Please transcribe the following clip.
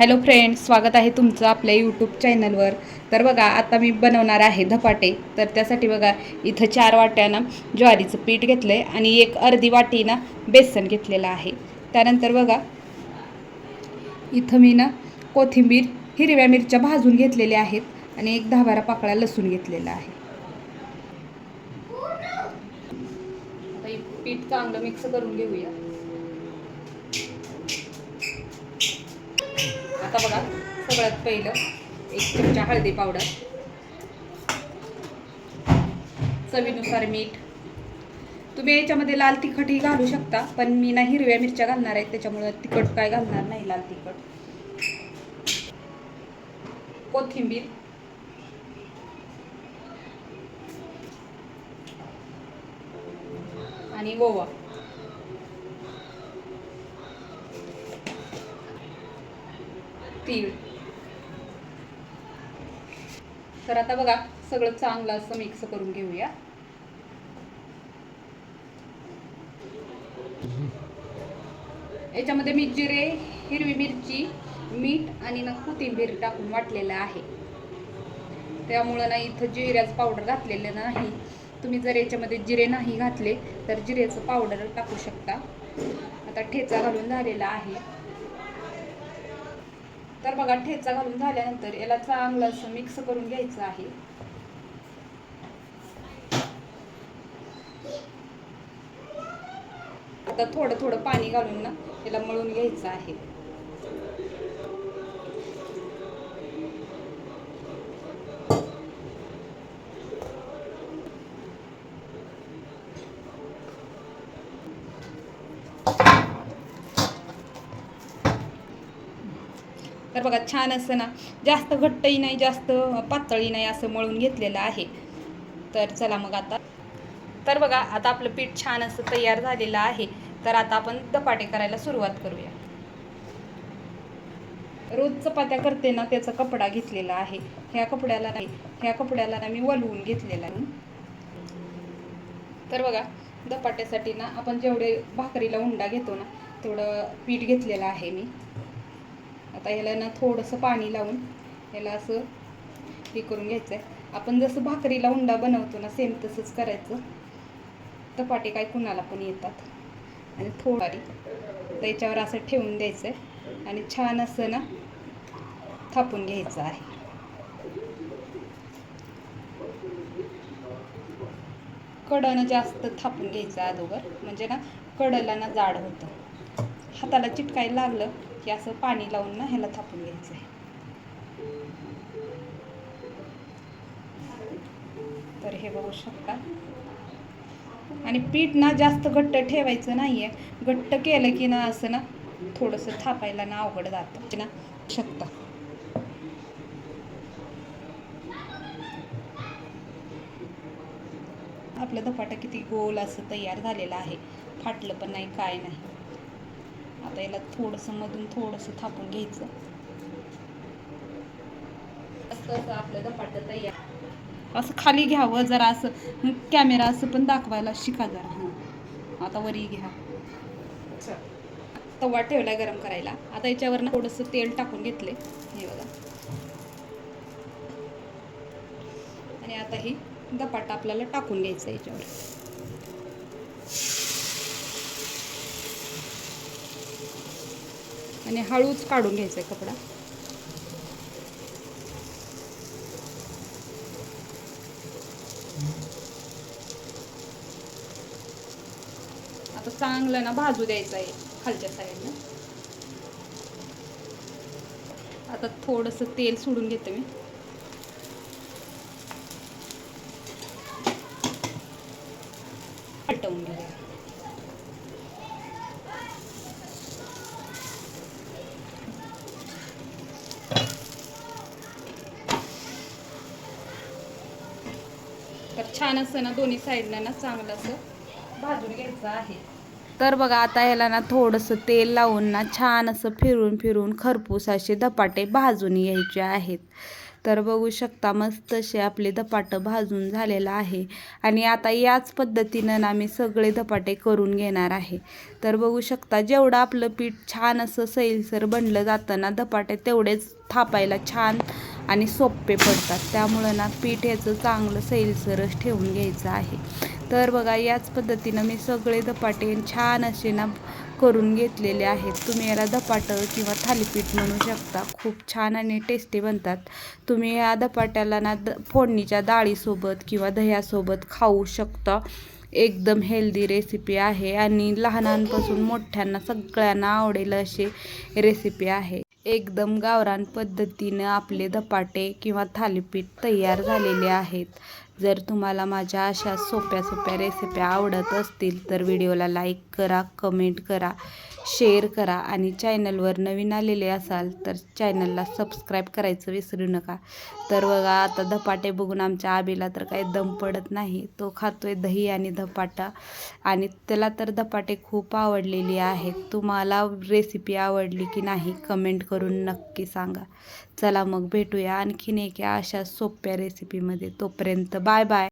Hello friends स्वागत आहे तुमचं आपल्या यूट्यूब चॅनलवर तर बघा आता मी बनवणार आहे धपाटे. तर त्यासाठी बघा इथं चार वाट्यानं ज्वारीचं पीठ घेतलं आहे आणि एक अर्धी वाटीनं बेसन घेतलेलं आहे. त्यानंतर बघा इथं मी ना कोथिंबीर हिरव्या मिरच्या भाजून घेतलेल्या आहेत आणि एक दहा बारा पाकळा लसूण घेतलेला आहे. पीठ चांगलं मिक्स करून घेऊया. आता बघा सगळ्यात पहिलं एक चमचा हळदी पावडर. चवीनुसार मीठ. तुम्ही याच्यामध्ये लाल तिखटही घालू शकता पण मी नाही हिरव्या मिरच्या घालणार आहे त्याच्यामुळे तिखट काय घालणार नाही लाल तिखट. कोथिंबीर. आणि गोवा तीळ तर आता बघा सगळं चांगलं असं मिक्स करून घेऊया. याच्यामध्ये मी जिरे हिरवी मिरची मीठ आणि ना कोथिंबीर टाकून वाटलेलं आहे. त्यामुळं ना इथं जिऱ्याचं पावडर घातलेलं नाही. तुम्ही जर याच्यामध्ये जिरे नाही घातले तर जिरेचं पावडर टाकू शकता. आता ठेचा घालून झालेला आहे. तर बघा ठेचा घालून झाल्यानंतर याला चांगलं असं मिक्स करून घ्यायचं आहे. आता थोडं थोडं पाणी घालून ना याला मळून घ्यायचं आहे. तर बघा छान असं ना जास्त घट्टही नाही जास्त पातळी नाही असं मळून घेतलेलं आहे. तर चला मग आता. तर बघा आता आपलं पीठ छान असं तयार झालेलं आहे. तर आता आपण धपाटे करायला सुरुवात करूया. रोज चपात्या करते ना त्याचा कपडा घेतलेला आहे. ह्या कपड्याला नाही ह्या कपड्याला ना मी वलवून घेतलेला आहे. तर बघा धपाट्यासाठी ना आपण जेवढे भाकरीला उंडा घेतो ना तेवढं पीठ घेतलेलं आहे मी. आता ह्याला ना थोडंसं पाणी लावून ह्याला असं हे करून घ्यायचं आहे आपण जसं भाकरीला उंडा बनवतो ना सेम तसंच करायचं. धपाटे काय कुणाला पण येतात. आणि थोडारी त्याच्यावर असं ठेवून द्यायचं आहे आणि छान असं ना थापून घ्यायचं आहे. कडनं जास्त थापून घ्यायचं अगोदर. म्हणजे ना कडला ना जाड होतं. हाताला चिटकायला लागलं की असं पाणी लावून ना ह्याला थापून घ्यायचं आहे. तर हे बघू शकता. आणि पीठ ना जास्त घट्ट ठेवायचं नाहीये. घट्ट केलं की ना असं ना थोडंसं थापायला ना अवघड जातं. ना शकता. आपलं धपाटा किती गोल असं तयार झालेलं आहे. फाटलं पण नाही काय नाही. आता याला थोडंसं मधून थोडंसं थापून घ्यायचं. असं असं आपलं धपाटं तयार. असं खाली घ्यावं जरा असं कॅमेरा असं पण दाखवायला शिका जरा हां. आता वरी घ्या. तवा ठेवला गरम करायला. आता याच्यावर ना थोडंसं तेल टाकून घेतले हे बघा. आणि आता ही धपाटा आपल्याला टाकून घ्यायचं याच्यावर. आणि हळूच काढून घ्यायचा आहे कपडा. आता चांगलं ना भाजू द्यायचं आहे खालच्या साईडनं. आता थोडंसं तेल सोडून घेते मी. पलटवून घ्या तर छान असं ना दोन्ही साईडनं ना चांगलं असं भाजून घ्यायचं आहे. तर बघा आता ह्याला ना थोडंसं तेल लावून ना छान असं फिरून फिरून खरपूस असे धपाटे भाजून घ्यायचे आहेत. तर बघू शकता मस्त असे आपले धपाटं भाजून झालेलं आहे. आणि आता याच पद्धतीनं ना मी सगळे धपाटे करून घेणार आहे. तर बघू शकता जेवढं आपलं पीठ छान असं सैलसर बनलं जातं ना धपाटे तेवढेच थापायला छान आणि सोपे पडतात. त्यामुळं ना पीठ ह्याचं चांगलं सैलसरस ठेवून घ्यायचं आहे. तर बघा याच पद्धतीनं मी सगळे धपाटे छान असे ना करून घेतलेले आहेत. तुम्ही याला धपाटं किंवा थालीपीठ म्हणू शकता. खूप छान आणि टेस्टी बनतात. तुम्ही या धपाट्याला ना द फोडणीच्या डाळीसोबत किंवा दह्यासोबत खाऊ शकता. एकदम हेल्दी रेसिपी आहे आणि लहानांपासून मोठ्यांना सगळ्यांना आवडेल अशी रेसिपी आहे. एकदम गावरान पद्धतीनं आपले धपाटे किंवा थालीपीठ तयार झालेले आहेत. जर तुम्हाला माझ्या अशा सोप्या सोप्या रेसिपी आवडत असतील तर व्हिडिओला लाईक करा कमेंट करा शेअर करा आणि चॅनलवर नवीन आलेले असाल तर चॅनलला सबस्क्राईब करायचं विसरू नका. तर बघा आता धपाटे बघून आमच्या आबीला तर काही दम पडत नाही. तो खातोय दही आणि धपाटा आणि त्याला तर धपाटे खूप आवडलेली आहेत. तुम्हाला रेसिपी आवडली की नाही कमेंट करून नक्की सांगा. चला मग भेटूया आणखीन एका अशा सोप्या रेसिपीमध्ये. तोपर्यंत বাই বাই